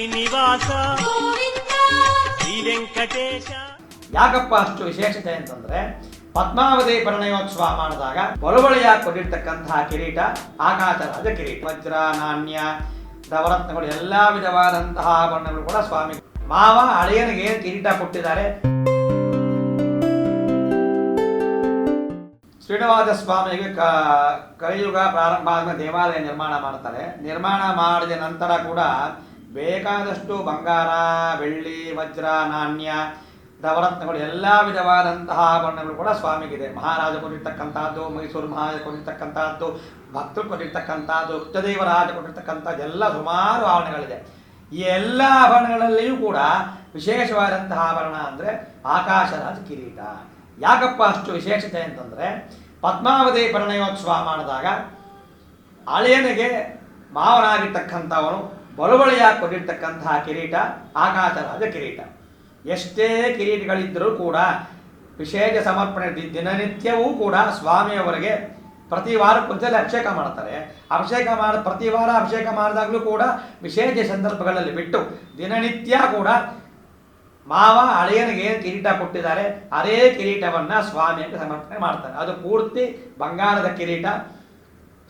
ಶ್ರೀನಿವಾಸ ಶ್ರೀ ವೆಂಕಟೇಶ. ಯಾಕಪ್ಪ ಅಷ್ಟು ವಿಶೇಷತೆ ಅಂತಂದ್ರೆ ಪದ್ಮಾವತಿ ಪರಿಣಯೋತ್ಸವ ಮಾಡಿದಾಗ ಬಳುವಳಿಯಾಗಿ ಕೊಟ್ಟಿರ್ತಕ್ಕಂತಹ ಕಿರೀಟ ಆಕಾಶರಾಜ ಕಿರೀಟ ವಜ್ರ ನಾಣ್ಯ ನವರತ್ನಗಳು ಎಲ್ಲಾ ವಿಧವಾದಂತಹ ಬಣ್ಣಗಳು ಕೂಡ ಸ್ವಾಮಿ ಮಾವ ಅಳಿಯನಿಗೆ ಏನ್ ಕಿರೀಟ ಕೊಟ್ಟಿದ್ದಾರೆ. ಶ್ರೀನಿವಾಸ ಸ್ವಾಮಿಗೆ ಕ ಕಲಿಯುಗ ಪ್ರಾರಂಭ ಆದ ದೇವಾಲಯ ನಿರ್ಮಾಣ ಮಾಡ್ತಾರೆ. ನಿರ್ಮಾಣ ಮಾಡಿದ ನಂತರ ಕೂಡ ಬೇಕಾದಷ್ಟು ಬಂಗಾರ, ಬೆಳ್ಳಿ, ವಜ್ರ, ನಾಣ್ಯ, ದವರತ್ನಗಳು, ಎಲ್ಲ ವಿಧವಾದಂತಹ ಆಭರಣಗಳು ಕೂಡ ಸ್ವಾಮಿಗಿದೆ. ಮಹಾರಾಜ ಕೊಟ್ಟಿರ್ತಕ್ಕಂಥದ್ದು, ಮೈಸೂರು ಮಹಾರಾಜ ಕೊಟ್ಟಿರ್ತಕ್ಕಂಥದ್ದು, ಭಕ್ತರು ಕೊಟ್ಟಿರ್ತಕ್ಕಂಥದ್ದು ಉಚ್ಚದೇವರಾಜ ಕೊಟ್ಟಿರ್ತಕ್ಕಂಥದ್ದು, ಎಲ್ಲ ಸುಮಾರು ಆಭರಣಗಳಿದೆ ಈ ಎಲ್ಲ ಆಭರಣಗಳಲ್ಲಿಯೂ ಕೂಡ ವಿಶೇಷವಾದಂತಹ ಆಭರಣ ಅಂದರೆ ಆಕಾಶರಾಜ ಕಿರೀಟ. ಯಾಕಪ್ಪ ಅಷ್ಟು ವಿಶೇಷತೆ ಅಂತಂದರೆ ಪದ್ಮಾವತಿ ಪರಿಣಯೋತ್ಸವ ಮಾಡಿದಾಗ ಅಳಿಯನಿಗೆ ಮಾವನಾಗಿರ್ತಕ್ಕಂಥವನು ಬಳುವಳಿಯಾಗಿ ಕೊಟ್ಟಿರ್ತಕ್ಕಂತಹ ಕಿರೀಟ ಆಕಾಶರಾಜ ಕಿರೀಟ. ಎಷ್ಟೇ ಕಿರೀಟಗಳಿದ್ದರೂ ಕೂಡ, ವಿಶೇಷ ಸಮರ್ಪಣೆ ದಿನನಿತ್ಯವೂ ಕೂಡ ಸ್ವಾಮಿಯವರಿಗೆ ಪ್ರತಿ ವಾರಕ್ಕೊಂದ್ಸಲ ಅಭಿಷೇಕ ಮಾಡ್ತಾರೆ. ಅಭಿಷೇಕ ಮಾಡ ಪ್ರತಿ ವಾರ ಅಭಿಷೇಕ ಮಾಡಿದಾಗಲೂ ಕೂಡ ವಿಶೇಷ ಸಂದರ್ಭಗಳಲ್ಲಿ ಬಿಟ್ಟು ದಿನನಿತ್ಯ ಕೂಡ ಮಾವ ಹಳೆಯನಿಗೆ ಕಿರೀಟ ಕೊಟ್ಟಿದ್ದಾರೆ. ಅದೇ ಕಿರೀಟವನ್ನು ಸ್ವಾಮಿಗೆ ಸಮರ್ಪಣೆ ಮಾಡ್ತಾರೆ. ಅದು ಪೂರ್ತಿ ಬಂಗಾರದ ಕಿರೀಟ.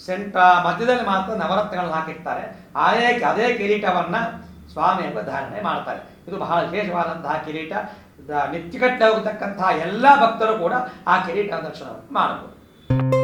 ಸೆಂಟ ಮಧ್ಯದಲ್ಲಿ ಮಾತ್ರ ನವರತ್ನಗಳನ್ನು ಹಾಕಿರ್ತಾರೆ. ಅದೇ ಅದೇ ಕಿರೀಟವನ್ನ ಎಂಬ ಧಾರಣೆ ಮಾಡ್ತಾರೆ. ಇದು ಬಹಳ ವಿಶೇಷವಾದಂತಹ ಕಿರೀಟ. ನಿತ್ಯಕಟ್ಟೆ ಹೋಗತಕ್ಕಂತಹ ಎಲ್ಲ ಭಕ್ತರು ಕೂಡ ಆ ಕಿರೀಟ ದರ್ಶನವನ್ನು ಮಾಡಬಹುದು.